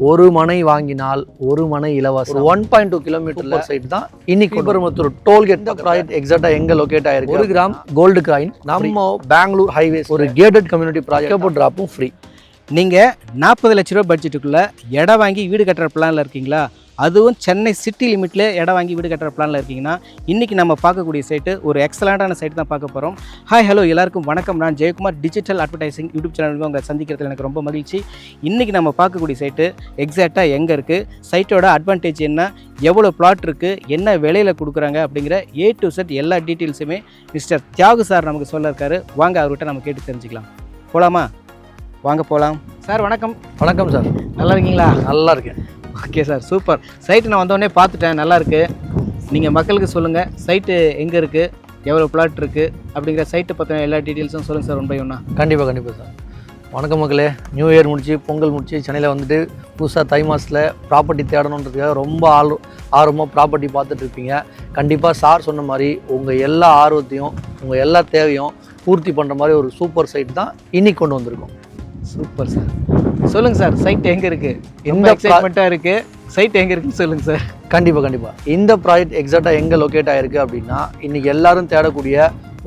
ஒரு மனை வாங்கினால் ஒரு மனை இலவசம். One point two kilometre side தான் இன்னைக்கு பெருமத்தூர் டோல்கேட் ப்ராஜெக்ட் எக்ஸாக்டா எங்க லொகேட் ஆயிருக்கு ஒரு கிராம் கோல்டு காயின் நம்ம பெங்களூர் ஹைவேஸ் ஒரு கேட்டட் கம்யூனிட்டி ப்ராஜெக்ட் டிராப்பும் ஃப்ரீ நீங்கள் நாற்பது லட்ச ரூபா பட்ஜெட்டுக்குள்ளே இடம் வாங்கி வீடு கட்டுற பிளானில் இருக்கீங்களா? அதுவும் சென்னை சிட்டி லிமிட்ல இடம் வாங்கி வீடு கட்டுற பிளானில் இருக்கீங்கன்னா இன்றைக்கி நம்ம பார்க்கக்கூடிய சைட்டு ஒரு எக்ஸலண்ட்டான சைட் தான் பார்க்க போகிறோம் ஹாய் ஹலோ எல்லாருக்கும் வணக்கம். நான் ஜெயக்குமார் டிஜிட்டல் அட்வர்டைசிங் யூடியூப் சேனலுக்கு உங்களை சந்திக்கிறதுல எனக்கு ரொம்ப மகிழ்ச்சி. இன்றைக்கி நம்ம பார்க்கக்கூடிய சைட்டு எக்ஸாக்டாக எங்கே இருக்குது சைட்டோட அட்வான்டேஜ் என்ன? எவ்வளோ பிளாட் இருக்குது என்ன விலையில் கொடுக்குறாங்க? அப்படிங்கிற ஏ டு செட் எல்லா டீட்டெயில்ஸுமே மிஸ்டர் தியாகு சார் நமக்கு சொல்ல வாங்க அவர்கிட்ட நம்ம கேட்டு தெரிஞ்சுக்கலாம். போகலாமா வாங்க போகலாம் சார் வணக்கம். வணக்கம் சார். நல்லா இருக்கீங்களா நல்லா இருக்கேன் ஓகே சார் சூப்பர். சைட்டு நான் வந்தோடனே பார்த்துட்டேன் நல்லா இருக்கு நீங்கள் மக்களுக்கு சொல்லுங்கள் சைட்டு எங்கே இருக்குது எவ்வளோ பிளாட் இருக்குது அப்படிங்கிற சைட்டை பற்றின எல்லா டீட்டெயில்ஸும் சொல்லுங்கள் சார் ஒன் பை ஒன்றா கண்டிப்பாக கண்டிப்பாக சார். வணக்கம் மக்களே. நியூ இயர் முடிச்சு பொங்கல் முடிச்சு சென்னையில் வந்துட்டு புதுசாக தை மாதத்தில் ப்ராப்பர்ட்டி தேடணுன்றதுக்காக ரொம்ப ஆர்வ ஆர்வமாக ப்ராப்பர்ட்டி பார்த்துட்டு இருப்பீங்க. கண்டிப்பாக சார் சொன்ன மாதிரி உங்கள் எல்லா ஆர்வத்தையும் உங்கள் எல்லா தேவையும் பூர்த்தி பண்ணுற மாதிரி ஒரு சூப்பர் சைட் தான் இன்னைக்கு கொண்டு வந்திருக்கோம். Super sir. சொல்லுங்கள் சார் சைட் எங்கே இருக்குது இந்த இந்த எக்ஸைட்மெண்ட்டாக இருக்குது சைட் எங்கே இருக்குன்னு சொல்லுங்கள் சார். கண்டிப்பாக கண்டிப்பாக இந்த ப்ராஜெக்ட் எக்ஸாக்டாக எங்கே லொக்கேட் ஆயிருக்கு அப்படின்னா இன்றைக்கி எல்லாரும் தேடக்கூடிய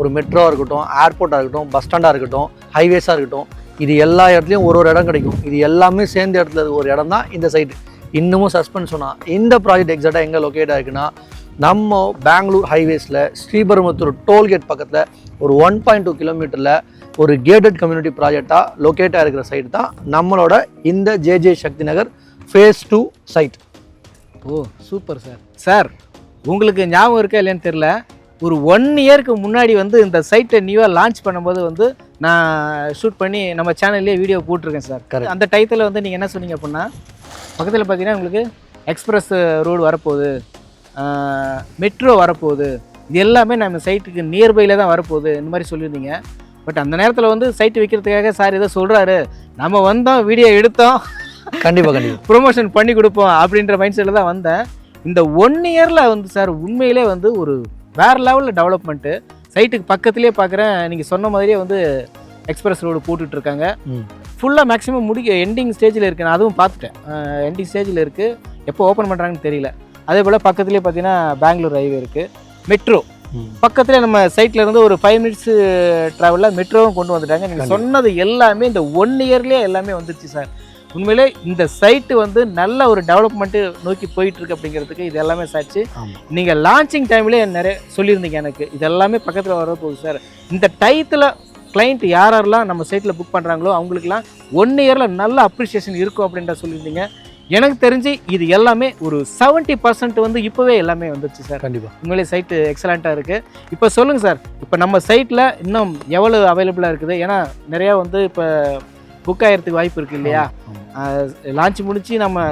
ஒரு மெட்ரோவாக இருக்கட்டும் ஏர்போர்ட்டாக இருக்கட்டும் பஸ் ஸ்டாண்டாக இருக்கட்டும் ஹைவேஸாக இருக்கட்டும் இது எல்லா இடத்துலையும் ஒரு ஒரு இடம் கிடைக்கும். இது எல்லாமே சேர்ந்த இடத்துல ஒரு இடம் தான் இந்த சைட்டு இன்னமும் சஸ்பென்ஸ் சொன்னால் இந்த ப்ராஜெக்ட் எக்ஸாக்டாக எங்கே லொக்கேட் ஆயிருக்குன்னா நம்ம பெங்களூர் ஹைவேஸில் ஸ்ரீபெரும்புத்தூர் டோல்கேட் பக்கத்தில் ஒரு ஒன் பாயிண்ட் டூ கிலோமீட்டரில் ஒரு கேட்டட் கம்யூனிட்டி ப்ராஜெக்டாக லொக்கேட் ஆகிருக்கிற சைட் தான் நம்மளோட இந்த JJ Shakthi Nagar phase two site ஓ சூப்பர் சார் சார் உங்களுக்கு ஞாபகம் இருக்கா இல்லைன்னு தெரில ஒரு ஒன் இயருக்கு முன்னாடி வந்து இந்த சைட்டை நியூவாக லான்ச் பண்ணும்போது வந்து நான் ஷூட் பண்ணி நம்ம சேனல்லே வீடியோ போட்டிருக்கேன் சார் Correct. அந்த டயத்தில் வந்து நீங்கள் என்ன சொன்னீங்க அப்படின்னா பக்கத்தில் பார்த்தீங்கன்னா உங்களுக்கு எக்ஸ்பிரஸ் ரோடு வரப்போகுது மெட்ரோ வரப்போகுது. இது எல்லாமே நம்ம சைட்டுக்கு நியர்பையில் தான் வரப்போகுது. இந்த மாதிரி சொல்லியிருந்தீங்க. பட் அந்த நேரத்தில் வந்து சைட்டு விற்கிறதுக்காக சார் ஏதோ சொல்கிறாரு நம்ம வந்தோம் வீடியோ எடுத்தோம். கண்டிப்பாக கண்டிப்பாக ப்ரொமோஷன் பண்ணி கொடுப்போம் அப்படின்ற மைண்ட் செட்டில் தான் வந்தேன். இந்த ஒன் இயரில் வந்து சார் உண்மையிலே வந்து ஒரு வேறு லெவலில் டெவலப்மெண்ட்டு சைட்டுக்கு பக்கத்துலேயே பார்க்குறேன் நீங்கள் சொன்ன மாதிரியே வந்து எக்ஸ்பிரஸ் ரோடு ம். ஃபுல்லாக மேக்ஸிமம் முடிக்க எண்டிங் ஸ்டேஜில் இருக்குது நான் அதுவும் பார்த்துட்டேன். எண்டிங் ஸ்டேஜில் இருக்குது எப்போ ஓப்பன் பண்ணுறாங்கன்னு தெரியல. அதே போல் பக்கத்துலேயே பார்த்தீங்கன்னா பெங்களூர் ஹைவே இருக்குது மெட்ரோ. பக்கத்துல நம்ம சைட்ல இருந்து ஒரு ஃபைவ் மினிட்ஸ் ட்ராவலில் மெட்ரோவும் கொண்டு வந்துட்டாங்க. நீங்கள். சொன்னது எல்லாமே இந்த ஒன் இயர்லேயே எல்லாமே வந்துருச்சு சார். உண்மையிலே இந்த சைட்டு வந்து நல்ல ஒரு டெவலப்மெண்ட்டு நோக்கி போயிட்டு இருக்கு அப்படிங்கிறதுக்கு இது எல்லாமே சாட்சி. ஆமாம் நீங்கள் லான்ச்சிங் டைம்லேயே நிறைய சொல்லியிருந்தீங்க எனக்கு. இது எல்லாமே பக்கத்தில் வர போகுது சார். இந்த டயத்தில் கிளைண்ட் யார் யாரெல்லாம் நம்ம சைட்டில் புக் பண்ணுறாங்களோ அவங்களுக்குலாம் ஒன் இயரில் நல்ல அப்ரிஷியேஷன் இருக்கும் அப்படின்ற சொல்லியிருந்தீங்க. எனக்கு தெரிஞ்சு இது எல்லாமே ஒரு 70% பர்சன்ட் வந்து இப்போவே எல்லாமே வந்துருச்சு சார். கண்டிப்பாக உண்மையிலே சைட்டு எக்ஸலண்ட்டாக இருக்குது இப்போ சொல்லுங்கள் சார் இப்போ நம்ம சைட்டில் இன்னும் எவ்வளோ அவைலபிளாக இருக்குது? ஏன்னா நிறையா வந்து இப்போ புக் ஆகிறதுக்கு வாய்ப்பு இருக்குது இல்லையா? லான்ச் முடிச்சு நம்ம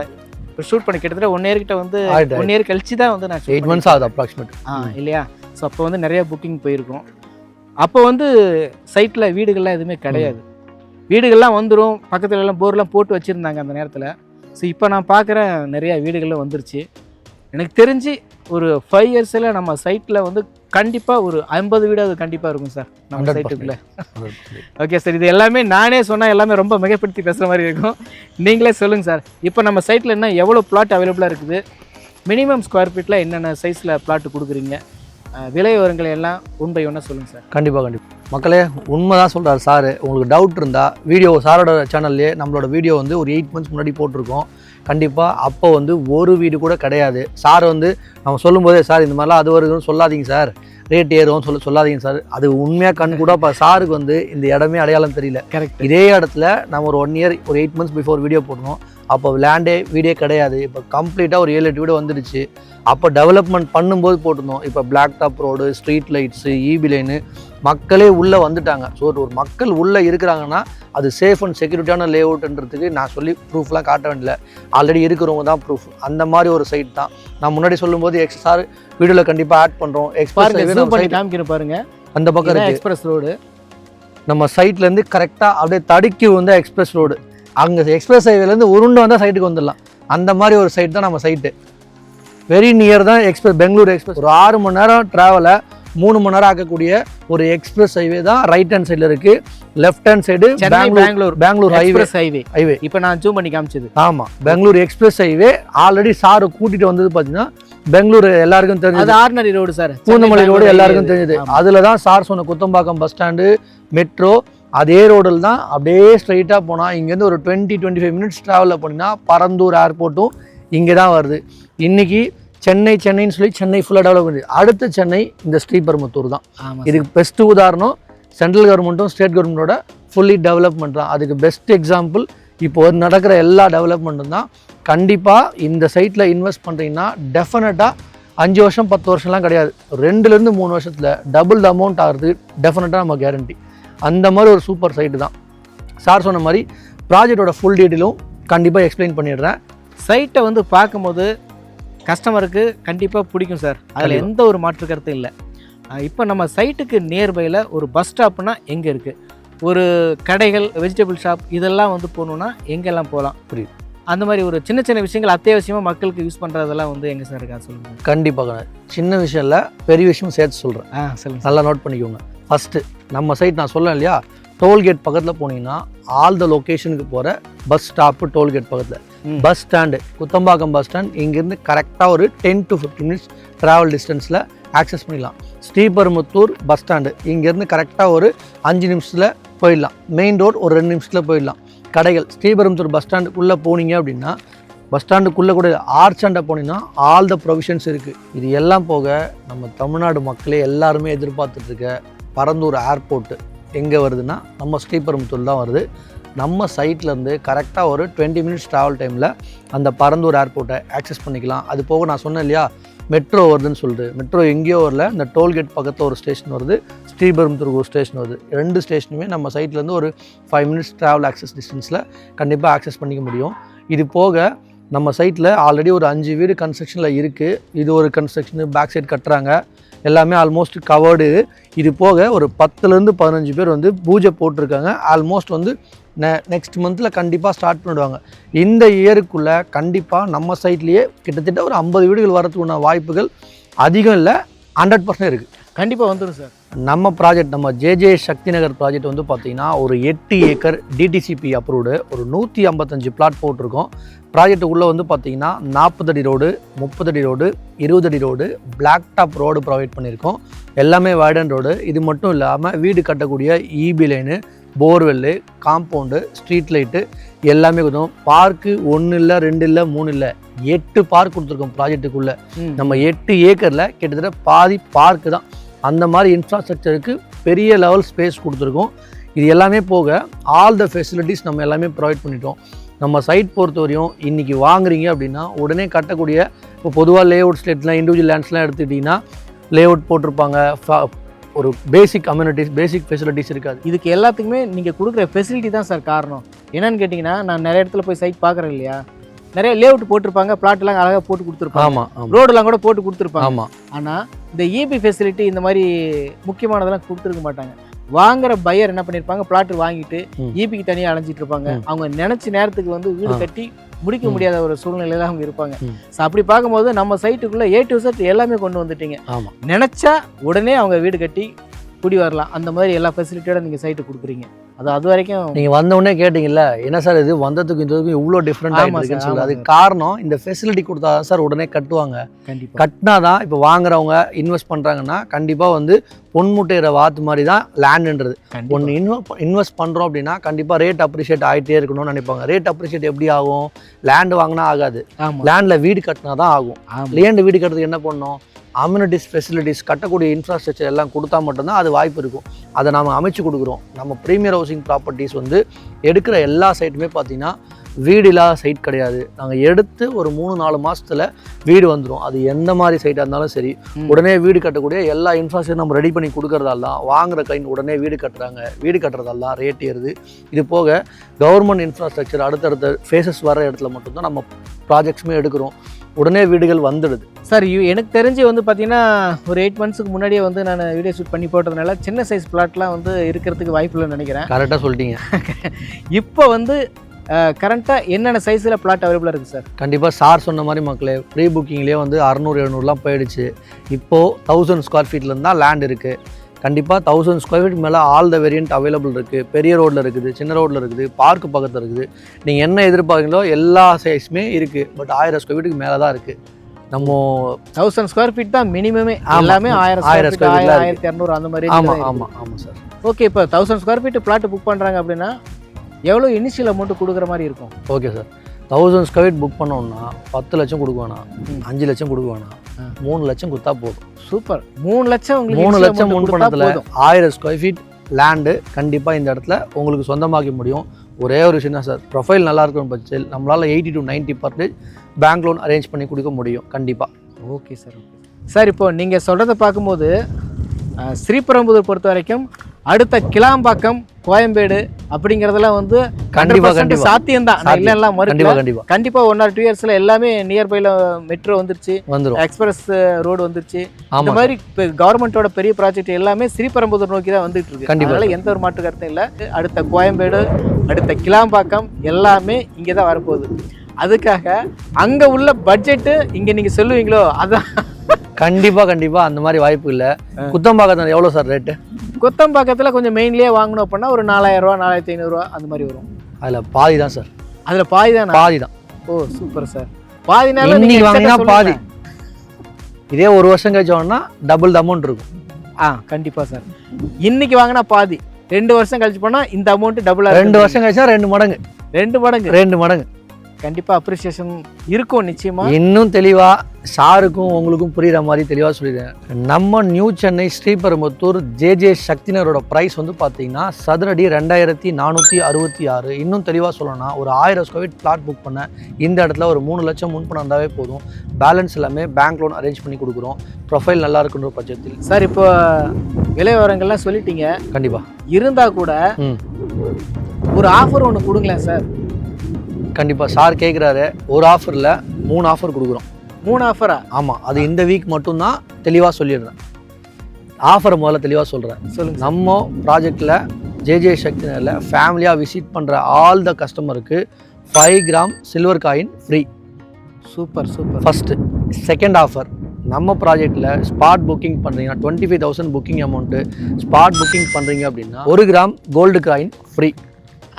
இப்போ ஷூட் பண்ணி கிட்டத்தட்ட ஒன் இயர் கிட்ட வந்து ஒன் இயர் கழிச்சு தான் வந்து நான் எயிட் மந்த்ஸ் ஆகுது அப்ராக்சிமேட் ஆ இல்லையா? ஸோ அப்போ வந்து நிறைய புக்கிங் போயிருக்கும். அப்போ வந்து சைட்டில் வீடுகள்லாம் எதுவுமே கிடையாது. வீடுகள்லாம் வந்துடும் பக்கத்துல எல்லாம் போர்லாம் போட்டு வச்சுருந்தாங்க அந்த நேரத்தில். ஸோ இப்போ நான் பார்க்குறேன் நிறைய வீடுகள்லாம் வந்துருச்சு. எனக்கு தெரிஞ்சு ஒரு ஃபைவ் இயர்ஸில் நம்ம சைட்டில் வந்து கண்டிப்பாக ஒரு ஐம்பது வீடாவது கண்டிப்பாக இருக்கும் சார் நம்ம சைட்டுக்குள்ளே ஓகே சார் இது எல்லாமே நானே சொன்னால் எல்லாமே ரொம்ப மிகப்படுத்தி பேசுகிற மாதிரி இருக்கும். நீங்களே சொல்லுங்கள் சார். இப்போ நம்ம சைட்டில் என்ன எவ்வளோ பிளாட் அவைலபிளாக இருக்குது? மினிமம் ஸ்கொயர் ஃபீட்டில் என்னென்ன சைஸில் பிளாட் கொடுக்குறீங்க? விலை விவரங்களை எல்லாம் ஒன் பை ஒன்னாக சொல்லுங்கள் சார். கண்டிப்பாக கண்டிப்பாக மக்களே உண்மை தான் சொல்கிறார் சார். உங்களுக்கு டவுட் இருந்தால் வீடியோ சாரோட சேனல்லே நம்மளோட வீடியோ வந்து ஒரு எயிட் மந்த்ஸ் முன்னாடி போட்டிருக்கோம். கண்டிப்பாக அப்போ வந்து ஒரு வீடு கூட கிடையாது. சார் வந்து நம்ம சொல்லும்போதே சார் இந்த மாதிரிலாம் அது வருதுன்னு சொல்லாதீங்க சார். ரேட் ஏறும் சொல்ல சொல்லாதீங்க சார். அது உண்மையாக கண் கூட இப்போ சாருக்கு வந்து இந்த இடமே அடையாளம் தெரியல. கரெக்ட் இதே இடத்துல நம்ம ஒரு ஒன் இயர் ஒரு எயிட் மந்த்ஸ் பிஃபோர் வீடியோ போடணும். அப்போ லேண்டே வீடே கிடையாது. இப்போ கம்ப்ளீட்டாக ஒரு ஏழு எட்டு வீடு வந்துடுச்சு. அப்போ டெவலப்மெண்ட் பண்ணும்போது போட்டிருந்தோம். இப்போ black top road street lights EB line மக்களே உள்ளே வந்துட்டாங்க. ஸோ ஒரு மக்கள் உள்ளே இருக்கிறாங்கன்னா அது சேஃப் அண்ட் செக்யூரிட்டியான லே அவுட்ன்றதுக்கு நான் சொல்லி ப்ரூஃப்லாம் காட்ட வேண்டியல ஆல்ரெடி இருக்கிறவங்க தான் ப்ரூஃப் அந்த மாதிரி ஒரு சைட் தான். நான் முன்னாடி சொல்லும்போது எக்ஸ் சார் வீடியோவில் கண்டிப்பாக ஆட் பண்ணுறோம் எக்ஸ்பிரஸ் பாருங்க அந்த பக்கம் எக்ஸ்பிரஸ் ரோடு நம்ம சைட்லேருந்து கரெக்டாக அப்படியே தடுக்கி வந்த எக்ஸ்பிரஸ் ரோடு அங்கே எக்ஸ்பிரஸ் ஹைவேலேருந்து உருண்டு வந்தால் சைட்டுக்கு வந்துடலாம். அந்த மாதிரி ஒரு சைட் தான் நம்ம சைட்டு வெரி நியர் தான் எக்ஸ்பிரஸ் பெங்களூர் எக்ஸ்பிரஸ் ஒரு ஆறு மணி நேரம் ட்ராவலை மூணு மணி நேரம் ஆக்கக்கூடிய ஒரு எக்ஸ்பிரஸ் ஹைவே தான் ரைட் ஹேண்ட் சைடில் இருக்குது left hand side Bangalore Bangalore highway highway highway இப்போ நான் ஜூம் பண்ணி காமிச்சது. ஆமா Bangalore express highway already sir கூட்டிட்டு வந்தது பாத்தீங்கன்னா பெங்களூர் எல்லாருக்கும் தெரிஞ்சது. Ordinary road sir. Poonamallee road எல்லாருக்கும் தெரிஞ்சது. அதுல தான் சார் சொன்ன குத்தம்பாக்கம் பஸ் ஸ்டாண்டு மெட்ரோ அதே ரோடில் தான் அப்படியே ஸ்ட்ரைட்டாக போனால் இங்கேருந்து ஒரு டுவெண்ட்டி டுவெண்ட்டி ஃபைவ் மினிட்ஸ் ட்ராவலில் போனீங்கன்னா பரந்தூர் ஏர்போர்ட்டும் இங்கே தான் வருது. இன்னைக்கு சென்னை சென்னைன்னு சொல்லி சென்னை ஃபுல்லாக டெவலப் பண்ணுது அடுத்த சென்னை இந்த ஸ்ரீபெரும்புத்தூர் தான். இதுக்கு பெஸ்ட் உதாரணம் சென்ட்ரல் கவர்மெண்ட்டும் ஸ்டேட் கவர்மெண்ட்டோட ஃபுல்லி டெவலப்மெண்ட் தான். அதுக்கு பெஸ்ட் எக்ஸாம்பிள் இப்போ நடக்கிற எல்லா டெவலப்மெண்ட்டும் தான். கண்டிப்பாக இந்த சைட்டில் இன்வெஸ்ட் பண்ணுறீங்கன்னா டெஃபினட்டாக அஞ்சு வருஷம் பத்து வருஷம்லாம் கிடையாது. ரெண்டுலேருந்து மூணு வருஷத்தில் டபுள் த அமௌண்ட் ஆகிறது டெஃபினட்டாக நம்ம கேரண்டி அந்த மாதிரி ஒரு சூப்பர் சைட்டு தான். சார் சொன்ன மாதிரி ப்ராஜெக்டோட ஃபுல் டீட்டெயிலும் கண்டிப்பாக எக்ஸ்பிளைன் பண்ணிடுறேன். சைட்டை வந்து பார்க்கும்போது கஸ்டமருக்கு கண்டிப்பாக பிடிக்கும் சார். அதில். எந்த ஒரு மாற்று கருத்தும் இல்லை. இப்போ நம்ம சைட்டுக்கு நியர்பையில் ஒரு பஸ் ஸ்டாப்னா எங்கே இருக்குது ஒரு கடைகள் வெஜிடபிள் ஷாப் இதெல்லாம் வந்து போகணுன்னா எங்கெல்லாம் போகலாம்? புரியுது. அந்த மாதிரி ஒரு சின்ன சின்ன விஷயங்கள் அத்தியாவசியமாக மக்களுக்கு யூஸ் பண்ணுறதெல்லாம் வந்து எங்கே சார் இருக்கா சொல்லுங்கள் கண்டிப்பாக சின்ன விஷயம் இல்லை பெரிய விஷயம் சேர்த்து சொல்கிறேன் ஆ சொல்லுங்கள் நல்லா நோட் பண்ணிக்கோங்க. ஃபஸ்ட்டு நம்ம சைட் நான் சொல்லேன் இல்லையா? டோல்கேட் பக்கத்தில் போனீங்கன்னா ஆல் த லொக்கேஷனுக்கு போகிற பஸ் ஸ்டாப்பு டோல்கேட் பக்கத்தில். Bus stand Kuthambakkam bus stand இங்கேருந்து கரெக்டாக ஒரு ten to fifteen minutes travel டிஸ்டன்ஸில் ஆக்சஸ் பண்ணிடலாம். ஸ்ரீபெரும்புத்தூர் பஸ் ஸ்டாண்டு இங்கேருந்து கரெக்டாக ஒரு அஞ்சு நிமிஷத்தில் போயிடலாம். மெயின் ரோட் ஒரு ரெண்டு நிமிஷத்தில் போயிடலாம். கடைகள் ஸ்ரீபெரும்புத்தூர் பஸ் ஸ்டாண்டுக்குள்ளே போனீங்க அப்படின்னா பஸ் ஸ்டாண்டுக்குள்ளே கூட ஆர்ச்சாண்டை போனீங்கன்னா ஆல் த ப்ரொவிஷன்ஸ் இருக்குது இது எல்லாம் போக நம்ம தமிழ்நாடு மக்களே எல்லாருமே எதிர்பார்த்துட்டு இருக்க பரந்தூர் ஏர்போர்ட்டு எங்கே வருதுன்னா நம்ம ஸ்ரீபெரும்புத்தூர் தான் வருது. நம்ம சைட்லேருந்து கரெக்டாக ஒரு டுவெண்ட்டி மினிட்ஸ் ட்ராவல் டைமில் அந்த பரந்தூர் ஏர்போர்ட்டை ஆக்சஸ் பண்ணிக்கலாம். அது போக நான் சொன்னேன் இல்லையா மெட்ரோ வருதுன்னு சொல்லிட்டு. மெட்ரோ எங்கேயோ வரல இந்த டோல்கேட் பக்கத்தில் ஒரு ஸ்டேஷன் வருது ஸ்ரீபெரும்புத்தூருக்கு ஒரு ஸ்டேஷன் வருது. ரெண்டு ஸ்டேஷனுமே நம்ம சைட்லேருந்து ஒரு ஃபைவ் மினிட்ஸ் ட்ராவல் ஆக்சஸ் டிஸ்டன்ஸில் கண்டிப்பாக ஆக்சஸ் பண்ணிக்க முடியும். இது போக நம்ம சைட்டில் ஆல்ரெடி ஒரு அஞ்சு வீடு கன்ஸ்ட்ரக்ஷனில் இருக்குது இது ஒரு கன்ஸ்ட்ரக்ஷனு பேக் சைட் கட்டுறாங்க. எல்லாமே ஆல்மோஸ்ட் கவர்டு இது போக ஒரு பத்துலேருந்து பதினஞ்சு பேர் வந்து பூஜை போட்டிருக்காங்க. ஆல்மோஸ்ட் வந்து நெ நெக்ஸ்ட் மந்தில் கண்டிப்பாக ஸ்டார்ட் பண்ணிடுவாங்க. இந்த இயருக்குள்ளே கண்டிப்பாக நம்ம சைட்லேயே கிட்டத்தட்ட ஒரு ஐம்பது வீடுகள் வரத்துக்குண்டான வாய்ப்புகள் அதிகம் இல்லை ஹண்ட்ரட் பர்சன்ட் இருக்குது கண்டிப்பாக வந்துடும் சார். நம்ம ப்ராஜெக்ட் நம்ம ஜேஜே சக்தி நகர் ப்ராஜெக்ட் வந்து பார்த்தீங்கன்னா ஒரு எட்டு ஏக்கர் டிடிசிபி அப்ரூவ்டு ஒரு நூற்றி ஐம்பத்தஞ்சு பிளாட் போட்டிருக்கோம். ப்ராஜெக்ட் உள்ளே வந்து பார்த்தீங்கன்னா நாற்பது அடி ரோடு முப்பது அடி ரோடு இருபது அடி road black top road provide பண்ணியிருக்கோம். எல்லாமே வைடன் ரோடு இது மட்டும் இல்லாமல் வீடு கட்டக்கூடிய EB line borewell compound street light எல்லாமே கொடுத்தோம். பார்க்கு ஒன்று இல்லை ரெண்டு இல்லை மூணு இல்லை எட்டு பார்க் கொடுத்துருக்கோம் ப்ராஜெக்ட்டுக்குள்ளே நம்ம எட்டு ஏக்கரில் கிட்டத்தட்ட பாதி பார்க்கு தான். அந்த மாதிரி இன்ஃப்ராஸ்ட்ரக்சருக்கு பெரிய லெவல் ஸ்பேஸ் கொடுத்துருக்கோம். இது எல்லாமே போக ஆல் த ஃபெசிலிட்டிஸ் நம்ம எல்லாமே ப்ரொவைட் பண்ணிட்டோம். நம்ம சைட் பொறுத்தவரையும் இன்றைக்கி வாங்குறீங்க அப்படின்னா உடனே கட்டக்கூடிய இப்போ பொதுவாக லேஅவுட் ஸ்டேட்லாம் இண்டிவிஜுவல் லேண்ட்ஸ்லாம் எடுத்துக்கிட்டிங்கன்னா லேஅவுட் போட்டிருப்பாங்க. ஒரு பேசிக் கம்யூனிட்டிஸ் பேசிக் ஃபெசிலிட்டிஸ் இருக்காது. இதுக்கு எல்லாத்துக்குமே நீங்கள் கொடுக்குற ஃபெசிலிட்டி தான் சார் காரணம். என்னன்னு கேட்டிங்கன்னா நான் நிறைய இடத்துல போய் சைட் பார்க்குறேன் இல்லையா? நிறைய லேஅவுட் போட்டிருப்பாங்க பிளாட் எல்லாம் அழகாக போட்டு கொடுத்துருப்பாங்க. ஆமாம் ரோடெல்லாம் கூட போட்டு கொடுத்துருப்பாங்க. ஆமாம் ஆனால் இந்த இபி ஃபெசிலிட்டி இந்த மாதிரி முக்கியமானதெல்லாம் கொடுத்துருக்க மாட்டாங்க. வாங்குற பையர் என்ன பண்ணியிருப்பாங்க பிளாட் வாங்கிட்டு. இபிக்கு தனியாக அலைஞ்சிட்டு இருப்பாங்க. அவங்க நினைச்ச நேரத்துக்கு வந்து வீடு. கட்டி முடிக்க. முடியாத ஒரு சூழ்நிலையில அவங்க இருப்பாங்க. ஸோ அப்படி பார்க்கும்போது நம்ம சைட்டுக்குள்ள ஏ டு செட் எல்லாமே கொண்டு வந்துட்டீங்க. நினைச்சா உடனே அவங்க வீடு கட்டி குடி வரலாம். அந்த மாதிரி எல்லா ஃபெசிலிட்டியோட நீங்கள் சைட்டு கொடுக்குறீங்க. அது அது வரைக்கும் நீங்கள் வந்த உடனே கேட்டிங்கல்ல என்ன சார் இது? வந்ததுக்கும் இதுக்கும் இவ்வளோ டிஃப்ரெண்ட் ஆமா ஆகிட்டு இருக்குன்னு சொல்லி அதுக்கு காரணம் இந்த ஃபெசிலிட்டி கொடுத்தா தான் சார் உடனே கட்டுவாங்க. கண்டிப்பாக கட்டினாதான் இப்போ வாங்குறவங்க இன்வெஸ்ட் பண்ணுறாங்கன்னா கண்டிப்பாக வந்து பொன்முட்டையிற வாத்து மாதிரி தான் லேண்டுன்றது ஒன்று இன்வெஸ்ட் இன்வெஸ்ட் பண்ணுறோம் அப்படின்னா கண்டிப்பாக ரேட் அப்ரிஷியேட் ஆகிட்டே இருக்கணும்னு நினைப்பாங்க. ரேட் அப்ரிஷியேட் எப்படி ஆகும்? லேண்டு வாங்கினா ஆகாது. லேண்டில் வீடு கட்டினா தான் ஆகும் லேண்டு வீடு கட்டுறதுக்கு என்ன பண்ணணும்? அம்யூனிட்டிஸ் ஃபெசிலிட்டிஸ் கட்டக்கூடிய இன்ஃப்ராஸ்ட்ரக்சர் எல்லாம் கொடுத்தா மட்டும்தான் அது வாய்ப்பு இருக்கும். அதை நாம் அமைச்சு கொடுக்குறோம். நம்ம ப்ரீமியர் ஹவுசிங் ப்ராப்பர்ட்டிஸ் வந்து எடுக்கிற எல்லா சைட்டுமே பார்த்தீங்கன்னா வீடு இல்லாத சைட் கிடையாது. நாங்கள் எடுத்து ஒரு மூணு நாலு மாசத்துல வீடு வந்துடும் அது எந்த மாதிரி சைட்டாக இருந்தாலும் சரி. உடனே வீடு கட்டக்கூடிய எல்லா இன்ஃப்ராஸ்ட்ரக்சர் நம்ம ரெடி பண்ணி கொடுக்கறதால தான் வாங்குற கைன் உடனே வீடு கட்டுறாங்க. வீடு கட்டுறதால தான் ரேட் ஏறுது. இது போக கவர்மெண்ட் இன்ஃப்ராஸ்ட்ரக்சர் அடுத்தடுத்த ஃபேஸஸ் வர இடத்துல மட்டும்தான் நம்ம ப்ராஜெக்ட்ஸுமே எடுக்கிறோம். உடனே வீடுகள் வந்துடுது. சார் எனக்கு தெரிஞ்சு வந்து பார்த்தீங்கன்னா ஒரு எயிட் மந்த்ஸுக்கு முன்னாடியே வந்து நான் வீடியோ ஷூட் பண்ணி போட்டதுனால சின்ன சைஸ் பிளாட்லாம் வந்து இருக்கிறதுக்கு வாய்ப்பு இல்லைன்னு நினைக்கிறேன் கரெக்டாக சொல்லிட்டீங்க. இப்போ வந்து கரண்ட்டாக என்னென்ன சைஸில் பிளாட் அவைலபிளாக இருக்குது சார் கண்டிப்பாக சார் சொன்ன மாதிரி மக்களே ப்ரீ புக்கிங்லேயே வந்து அறநூறு எழுநூறுலாம் போயிடுச்சு. இப்போது தௌசண்ட் ஸ்கொயர் ஃபீட்லேருந்து தான் லேண்ட் இருக்குது கண்டிப்பாக தௌசண்ட் ஸ்கொயர் ஃபீட் மேலே ஆல் த வேரியன்ட் அவைலபிள் இருக்குது பெரிய ரோட்டில் இருக்குது சின்ன ரோட்டில் இருக்குது பார்க்கு பக்கத்தில் இருக்குது. நீங்கள் என்ன எதிர்பார்க்குறீங்களோ எல்லா சைஸுமே இருக்குது பட் ஆயிரம் ஸ்கொயர் ஃபீட்டுக்கு மேலே தான் இருக்குது நம்ம தௌசண்ட் ஸ்கொயர் ஃபீட் தான் மினிமமே. எல்லாமே ஆயிரம் ஆயிரம் ஸ்கொயர் ஆயிரத்தி இரநூறு அந்த மாதிரி ஆமாம் ஆமாம் ஆமாம் சார் ஓகே இப்போ thousand square feet flat book பண்ணுறாங்க அப்படின்னா எவ்வளோ இனிஷியல் அமௌண்ட் கொடுக்குற மாதிரி இருக்கும்? Okay sir thousand square book பண்ணோம்னா பத்து லட்சம் கொடுக்க வேணாம். அஞ்சு லட்சம் கொடுக்க வேணாம். மூணு லட்சம் கொடுத்தா போதும். சூப்பர் மூணு லட்சம் உங்களுக்கு மூணு லட்சம் கொடுத்தா பணத்தில். ஆயிரம் ஸ்கொயர் ஃபீட் லேண்டு கண்டிப்பாக இந்த இடத்துல உங்களுக்கு சொந்தமாக்க முடியும். ஒரே ஒரு விஷயம் தான் சார் ப்ரொஃபைல் நல்லா இருக்கும் பட்சத்தில் நம்மளால் eighty to ninety percentage bank loan arrange பண்ணி கொடுக்க முடியும் கண்டிப்பாக ஓகே சார் சார் இப்போ நீங்கள் சொல்கிறத பார்க்கும்போது ஸ்ரீபெரும்புதூர் பொறுத்த வரைக்கும் அடுத்த கிளாம்பாக்கம் கோயம்பேடு அப்படிங்கிறதெல்லாம் வந்து கண்டிப்பா, 100% கண்டிப்பா. சாத்தியம். தான். இல்லைலாம் மறுக்கல. கண்டிப்பாக கண்டிப்பாக கண்டிப்பா ஒன் ஆர் டூ இயர்ஸ்ல எல்லாமே நியர்பைல மெட்ரோ வந்துருச்சு. வந்துடும் எக்ஸ்பிரஸ் ரோடு வந்துருச்சு. இந்த ஆமாம் மாதிரி இப்போ கவர்மெண்ட்டோட பெரிய ப்ராஜெக்ட் எல்லாமே ஸ்ரீபெரும்புதூர் நோக்கி தான் வந்துட்டு இருக்கு. கண்டிப்பா. அதனால எந்த ஒரு மாற்று கருத்தும் இல்லை. அடுத்த கோயம்பேடு அடுத்த கிளாம்பாக்கம் எல்லாமே இங்கே தான் வரப்போகுது. அதுக்காக அங்க உள்ள பட்ஜெட்டு இங்க நீங்க சொல்லுவீங்களோ? அதான் கண்டிப்பாக கண்டிப்பாக அந்த மாதிரி வாய்ப்பு இல்லை. குத்தம்பாக்கத்தில் எவ்வளோ சார் ரேட்டு கொத்தம்பாக்கத்துல கொஞ்சம் மெயின்லயே வாங்கணும் அப்படின்னா ஒரு நாலாயிரம் ரூபா நாலாயிரத்தி ஐநூறுரூவா அந்த மாதிரி வரும். அதில் பாதி தான் சார். அதுல பாதி தானா? பாதி தான். ஓ சூப்பர் சார் பாதினால இன்னைக்கு நீங்க வாங்கினா பாதி. இதே ஒரு வருஷம் கழிச்சு வாங்கினா டபுள் அமௌண்ட் இருக்கும். ஆ கண்டிப்பா சார் இன்னைக்கு வாங்கினா பாதி. ரெண்டு வருஷம் கழிச்சு போனா இந்த அமௌண்ட் டபுளா ரெண்டு வருஷம் கழிச்சா ரெண்டு மடங்கு. ரெண்டு மடங்கு? ரெண்டு மடங்கு. கண்டிப்பா அப்ரிசியேஷன் இருக்கும் நிச்சயமா. இன்னும் தெளிவா சாருக்கும் உங்களுக்கும் புரியுற மாதிரி தெளிவாக சொல்லிடுறேன். நம்ம new Chennai Sriperumbudur J J சக்தினரோட price வந்து பார்த்தீங்கன்னா சதுரடி ரெண்டாயிரத்தி நானூற்றி அறுபத்தி ஆறு. இன்னும் தெளிவாக சொல்லணும்னா ஒரு ஆயிரம் ஸ்கொயர் பிளாட் புக் பண்ண இந்த இடத்துல ஒரு மூணு லட்சம் முன் பணம் இருந்தாவே போதும். பேலன்ஸ் எல்லாமே பேங்க் லோன் அரேஞ்ச் பண்ணி கொடுக்குறோம். ப்ரொஃபைல் நல்லா இருக்குன்ற பட்சத்தில். சார் இப்போ விலை விவரங்கள்லாம் சொல்லிட்டீங்க. கண்டிப்பாக இருந்தா கூட ஒரு ஆஃபர் ஒன்று கொடுங்களேன் சார். கண்டிப்பாக சார் கேட்குறாரு ஒரு ஆஃபரில் மூணு ஆஃபர் கொடுக்குறோம். மூணு ஆஃபரா ஆமாம் அது இந்த வீக் மட்டும்தான் தெளிவாக சொல்லிடுறேன். ஆஃபரை முதல்ல தெளிவாக சொல்கிறேன் சொல்லுங்க சார். நம்ம ப்ராஜெக்டில் ஜேஜே சக்தினில் ஃபேமிலியாக விசிட் பண்ணுற ஆல் த கஸ்டமருக்கு five gram silver coin free super super. First second offer நம்ம ப்ராஜெக்ட்டில் ஸ்பாட் புக்கிங் பண்ணுறீங்கன்னா twenty five thousand booking amount spot booking பண்ணுறீங்க அப்படின்னா ஒரு கிராம் கோல்டு காயின் ஃப்ரீ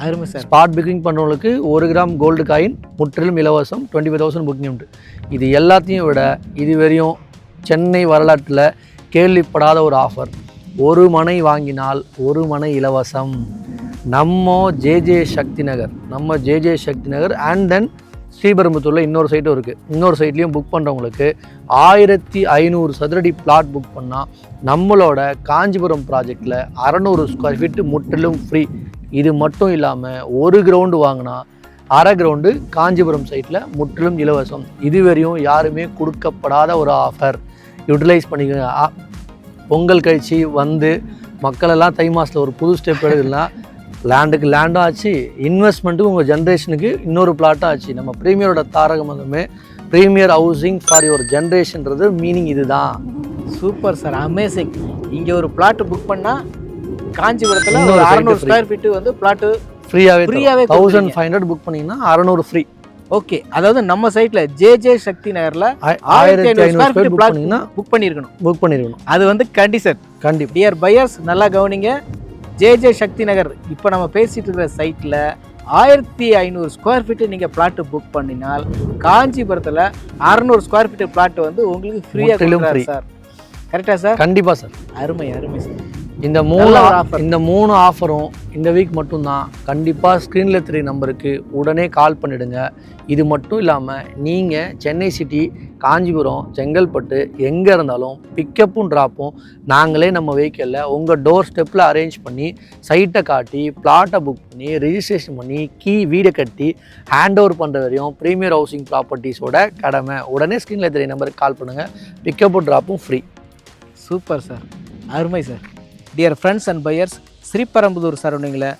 அருமை சார். ஸ்பாட் புக்கிங் பண்ணுறவங்களுக்கு ஒரு கிராம் கோல்டு காயின் முற்றிலும் இலவசம் டுவெண்ட்டி ஃபைவ் தௌசண்ட் புக்கிங் உண்டு. இது எல்லாத்தையும் விட இது வரையும் சென்னை வரலாற்றில் கேள்விப்படாத ஒரு ஆஃபர் ஒரு மனை வாங்கினால் ஒரு மனை இலவசம். நம்ம ஜேஜே சக்தி நகர் நம்ம JJ Sakthi Nagar and then ஸ்ரீபெரும்புத்தூரில் இன்னொரு சைட்டும் இருக்குது இன்னொரு சைட்லேயும் புக் பண்ணுறவங்களுக்கு ஆயிரத்தி ஐநூறு சதுரடி பிளாட் புக் பண்ணால் நம்மளோட காஞ்சிபுரம் ப்ராஜெக்டில் அறநூறு ஸ்கொயர் ஃபீட் முற்றிலும் ஃப்ரீ இது மட்டும் இல்லாமல் ஒரு கிரவுண்டு வாங்கினா அரை கிரவுண்டு காஞ்சிபுரம் சைட்டில் முற்றிலும் இலவசம். இதுவரையும் யாருமே கொடுக்கப்படாத ஒரு ஆஃபர் யூட்டிலைஸ் பண்ணிக்கோங்க பொங்கல் கழிச்சு வந்து மக்களெல்லாம் தை மாதத்தில் ஒரு புது ஸ்டெப் எடுக்குதுன்னா லேண்டுக்கு லேண்டும் ஆச்சு இன்வெஸ்ட்மெண்ட்டுக்கு உங்கள் ஜென்ரேஷனுக்கு இன்னொரு பிளாட்டும் ஆச்சு. நம்ம ப்ரீமியரோட தாரக மதமே ப்ரீமியர் ஹவுசிங் ஃபார் யுவர் ஜென்ரேஷன்றது மீனிங் இதுதான். சூப்பர் சார் அமேசிங் இங்கே ஒரு பிளாட்டு புக் பண்ணால் காஞ்சிபுரத்துல ஒரு அறநூறு. ஸ்கொயர் ஃபீட் வந்து பிளாட் ஃப்ரீயாகவே ஃப்ரீயாவே தௌசண்ட் ஃபைவ் ஹண்ட்ரட் புக் பண்ணிங்கன்னா அறநூறு ஃப்ரீ ஓகே அதாவது நம்ம சைட்ல ஜே ஜே சக்தி நகர்ல ஆயிரத்தி ஐநூறு புக் பண்ணிங்கன்னா புக் பண்ணிருக்கணும். அது வந்து கண்டிஷன் கண்டிப்பாக டியர் பையர்ஸ் நல்லா கவனிங்க. J J Shakti Nagar. இப்போ நம்ம பேசிட்டு இருக்கிற சைட்டில் ஆயிரத்தி ஐநூறு ஸ்கொயர் ஃபீட்டு நீங்கள் பிளாட்டு புக் பண்ணினால் காஞ்சிபுரத்தில் அறநூறு ஸ்கொயர் ஃபீட்டு பிளாட் வந்து உங்களுக்கு ஃப்ரீயாக. சார். கரெக்டாக சார்? கண்டிப்பாக சார். அருமை அருமை சார். இந்த மூணு. இந்த மூணு ஆஃபரும் இந்த வீக் மட்டும்தான். கண்டிப்பாக ஸ்க்ரீனில் தெரிய நம்பருக்கு உடனே கால் பண்ணிடுங்க. இது மட்டும் இல்லாமல் நீங்கள் சென்னை சிட்டி காஞ்சிபுரம் செங்கல்பட்டு எங்கே இருந்தாலும் பிக்கப்பும் ட்ராப்பும் நாங்களே நம்ம வெஹிக்கிளில் உங்கள் டோர் ஸ்டெப்பில் அரேஞ்ச் பண்ணி சைட்டை காட்டி பிளாட்டை புக் பண்ணி ரெஜிஸ்ட்ரேஷன் பண்ணி கீ வீடை கட்டி ஹேண்ட் ஓவர் பண்ணுற வரையும் ப்ரீமியர் ஹவுசிங் ப்ராப்பர்ட்டிஸோட கடமை. உடனே ஸ்க்ரீனில் தெரிய நம்பருக்கு கால் பண்ணுங்கள் பிக்கப்பும் ட்ராப்பும் ஃப்ரீ சூப்பர் சார் அருமை sir dear friends and buyers Sriperumbudur சரௌண்டிங்கில்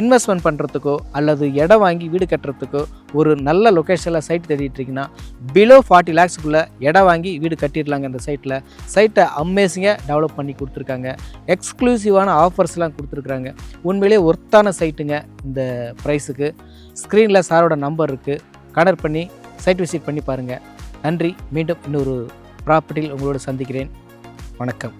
இன்வெஸ்ட்மெண்ட் பண்ணுறதுக்கோ அல்லது இடம் வாங்கி வீடு கட்டுறதுக்கோ ஒரு நல்ல லொக்கேஷனில் சைட் தேடிட்டுருக்கீங்கன்னா பிலோ ஃபார்ட்டி லேக்ஸ்க்குள்ளே இடம் வாங்கி வீடு கட்டிடலாங்க இந்த சைட்டில் சைட்டை அமேசிங்காக டெவலப் பண்ணி கொடுத்துருக்காங்க. எக்ஸ்க்ளூசிவான ஆஃபர்ஸ்லாம் கொடுத்துருக்குறாங்க உண்மையிலே ஒர்த்தான சைட்டுங்க இந்த ப்ரைஸுக்கு ஸ்க்ரீனில் சாரோட நம்பர் இருக்குது கனெக்ட் பண்ணி சைட் விசிட் பண்ணி பாருங்கள் நன்றி. மீண்டும் இன்னொரு ப்ராப்பர்ட்டியில் உங்களோட சந்திக்கிறேன். வணக்கம்.